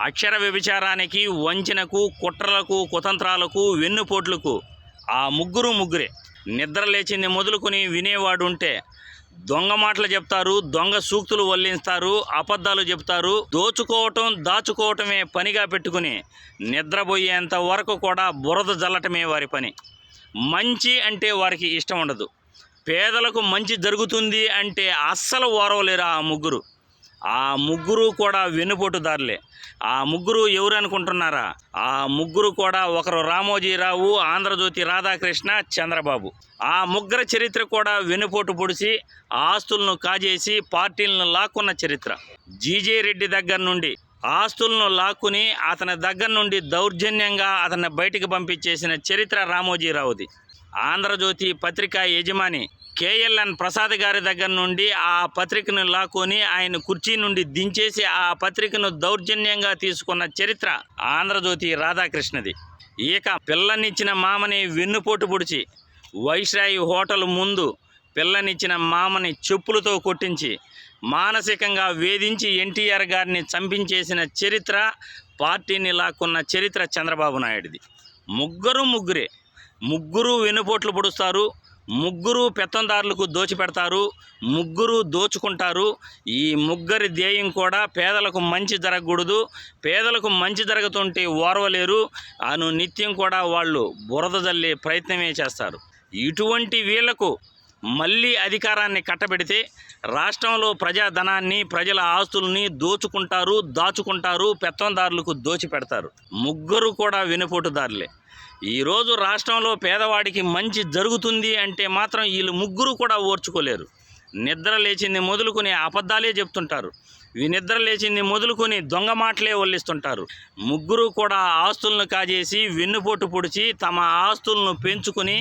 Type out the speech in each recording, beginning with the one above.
అక్షర వ్యభిచారానికి వంచనకు కుట్రలకు కుతంత్రాలకు వెన్నుపోట్లకు ఆ ముగ్గురు ముగ్గురే. నిద్ర లేచింది మొదలుకొని వినేవాడు ఉంటే దొంగ మాటలు చెప్తారు దొంగ సూక్తులు వల్లిస్తారు అబద్ధాలు చెప్తారు దోచుకోవటం దాచుకోవటమే పనిగా పెట్టుకుని నిద్రపోయేంత వరకు కూడా బురద జల్లటమే వారి పని. మంచి అంటే వారికి ఇష్టం ఉండదు. పేదలకు మంచి జరుగుతుంది అంటే అస్సలు ఓరవలేరు ఆ ముగ్గురు. ఆ ముగ్గురు కూడా వెనుపోటుదారులే ఆ ముగ్గురు ఎవరు అనుకుంటున్నారా? ఆ ముగ్గురు కూడా ఒకరు రామోజీరావు ఆంధ్రజ్యోతి రాధాకృష్ణ చంద్రబాబు. ఆ ముగ్గుర చరిత్ర కూడా వెనుపోటు పొడిచి ఆస్తులను కాజేసి పార్టీలను లాక్కున్న చరిత్ర. జీజే రెడ్డి దగ్గర నుండి ఆస్తులను లాక్కుని అతని దగ్గర నుండి దౌర్జన్యంగా అతన్ని బయటికి పంపించేసిన చరిత్ర రామోజీరావుది. ఆంధ్రజ్యోతి పత్రిక యజమాని కేఎల్ఎన్ ప్రసాద్ గారి దగ్గర నుండి ఆ పత్రికను లాక్కొని ఆయన కుర్చీ నుండి దించేసి ఆ పత్రికను దౌర్జన్యంగా తీసుకున్న చరిత్ర ఆంధ్రజ్యోతి రాధాకృష్ణది. ఇక పిల్లనిచ్చిన మామని వెన్నుపోటు పొడిచి వైశ్రాయి హోటల్ ముందు పిల్లనిచ్చిన మామని చెప్పులతో కొట్టించి మానసికంగా వేధించి ఎన్టీఆర్ గారిని చంపించేసిన చరిత్ర పార్టీని లాక్కున్న చరిత్ర చంద్రబాబు నాయుడిది. ముగ్గురు ముగ్గురే ముగ్గురు వెన్నుపోట్లు పొడుస్తారు ముగ్గురు పెత్తందారులకు దోచిపెడతారు ముగ్గురు దోచుకుంటారు. ఈ ముగ్గురి ధ్యేయం కూడా పేదలకు మంచి జరగకూడదు. పేదలకు మంచి జరుగుతుంటే ఓర్వలేరు. అను నిత్యం కూడా వాళ్ళు బురద జల్లే ప్రయత్నమే చేస్తారు. ఇటువంటి వీళ్ళకు మళ్ళీ అధికారాన్ని కట్టబెడితే రాష్ట్రంలో ప్రజాధనాన్ని ప్రజల ఆస్తుల్ని దోచుకుంటారు దాచుకుంటారు పెత్తందారులకు దోచిపెడతారు. ముగ్గురు కూడా వెనుపోటుదారులే ఈరోజు రాష్ట్రంలో పేదవాడికి మంచి జరుగుతుంది అంటే మాత్రం వీళ్ళు ముగ్గురు కూడా ఓర్చుకోలేరు. నిద్ర లేచింది మొదలుకొని అబద్ధాలే చెప్తుంటారు. ఈ నిద్ర లేచింది మొదలుకొని దొంగ మాటలే వల్లిస్తుంటారు. ముగ్గురు కూడా ఆస్తులను కాజేసి వెన్నుపోటు పొడిచి తమ ఆస్తులను పెంచుకుని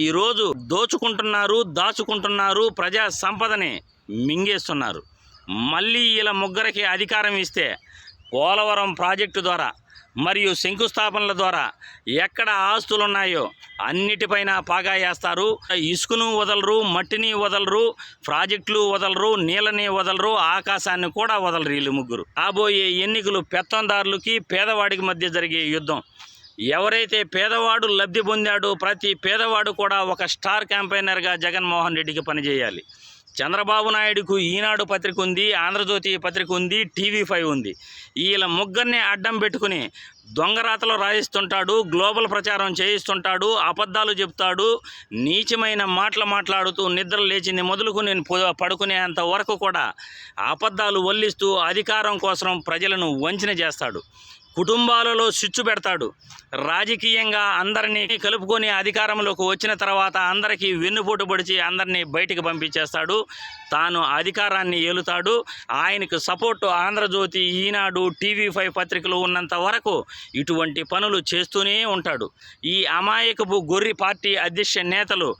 ఈరోజు దోచుకుంటున్నారు దాచుకుంటున్నారు ప్రజా సంపదని మింగేస్తున్నారు. మళ్ళీ ఇలా ముగ్గురికి అధికారం ఇస్తే పోలవరం ప్రాజెక్టు ద్వారా మరియు శంకుస్థాపనల ద్వారా ఎక్కడ ఆస్తులు ఉన్నాయో అన్నిటిపైన పాగా వేస్తారు. ఇసుకను వదలరు మట్టిని వదలరు ప్రాజెక్టులు వదలరు నీళ్ళని వదలరు ఆకాశాన్ని కూడా వదలరు వీళ్ళు ముగ్గురు. రాబోయే ఎన్నికలు పెత్తందారులకి పేదవాడికి మధ్య జరిగే యుద్ధం. ఎవరైతే పేదవాడు లబ్ధి పొందాడో ప్రతి పేదవాడు కూడా ఒక స్టార్ క్యాంపెయినర్గా జగన్మోహన్ రెడ్డికి పనిచేయాలి. చంద్రబాబు నాయుడుకు ఈనాడు పత్రిక ఉంది ఆంధ్రజ్యోతి పత్రిక ఉంది టీవీ ఫైవ్ ఉంది. వీళ్ళ ముగ్గురిని అడ్డం పెట్టుకుని దొంగరాతలు రాయిస్తుంటాడు గ్లోబల్ ప్రచారం చేయిస్తుంటాడు అబద్ధాలు చెప్తాడు నీచమైన మాటలు మాట్లాడుతూ నిద్ర లేచింది మొదలుకు నేను పడుకునేంత వరకు కూడా అబద్ధాలు వల్లిస్తూ అధికారం కోసం ప్రజలను వంచన చేస్తాడు. కుటుంబాలలో చిచ్చు పెడతాడు. రాజకీయంగా అందరినీ కలుపుకొని అధికారంలోకి వచ్చిన తర్వాత అందరికీ వెన్నుపోటు పొడిచి అందరినీ బయటికి పంపించేస్తాడు. తాను అధికారాన్ని ఏలుతాడు. ఆయనకు support Andhra Jyothi Eenadu TV five పత్రికలు ఉన్నంత వరకు ఇటువంటి పనులు చేస్తూనే ఉంటాడు. ఈ అమాయకపు గొర్రి పార్టీ అధ్యక్ష నేతలు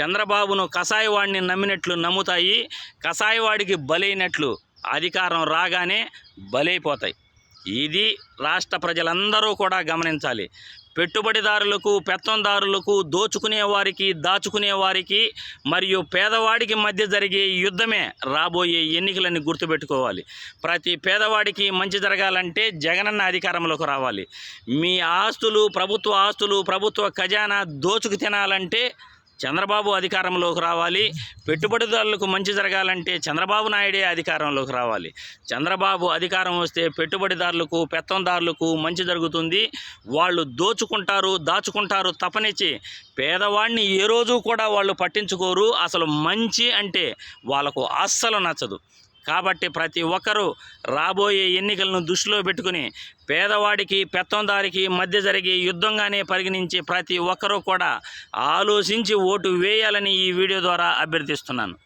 చంద్రబాబును కషాయవాడిని నమ్మినట్లు నమ్ముతాయి. కషాయవాడికి బలైనట్లు అధికారం రాగానే బలైపోతాయి. ఇది రాష్ట్ర ప్రజలందరూ కూడా గమనించాలి. పెట్టుబడిదారులకు పెత్తందారులకు దోచుకునే వారికి దాచుకునే వారికి మరియు పేదవాడికి మధ్య జరిగే యుద్ధమే రాబోయే ఎన్నికలని గుర్తుపెట్టుకోవాలి. ప్రతి పేదవాడికి మంచి జరగాలంటే జగనన్న అధికారంలోకి రావాలి. మీ ఆస్తులు ప్రభుత్వ ఆస్తులు ప్రభుత్వ ఖజానా దోచుకు తినాలంటే చంద్రబాబు అధికారంలోకి రావాలి. పెట్టుబడిదారులకు మంచి జరగాలంటే చంద్రబాబు నాయుడే అధికారంలోకి రావాలి. చంద్రబాబు అధికారం వస్తే పెట్టుబడిదారులకు పెత్తందారులకు మంచి జరుగుతుంది. వాళ్ళు దోచుకుంటారు దాచుకుంటారు తపనిచ్చి పేదవాడిని ఏ రోజు కూడా వాళ్ళు పట్టించుకోరు. అసలు మంచి అంటే వాళ్ళకు అస్సలు నచ్చదు. కాబట్టి ప్రతి ఒక్కరూ రాబోయే ఎన్నికలను దృష్టిలో పెట్టుకుని పేదవాడికి పెత్తందారికి మధ్య జరిగే యుద్ధంగానే పరిగణించి ప్రతి ఒక్కరూ కూడా ఆలోచించి ఓటు వేయాలని ఈ వీడియో ద్వారా అభ్యర్థిస్తున్నాను.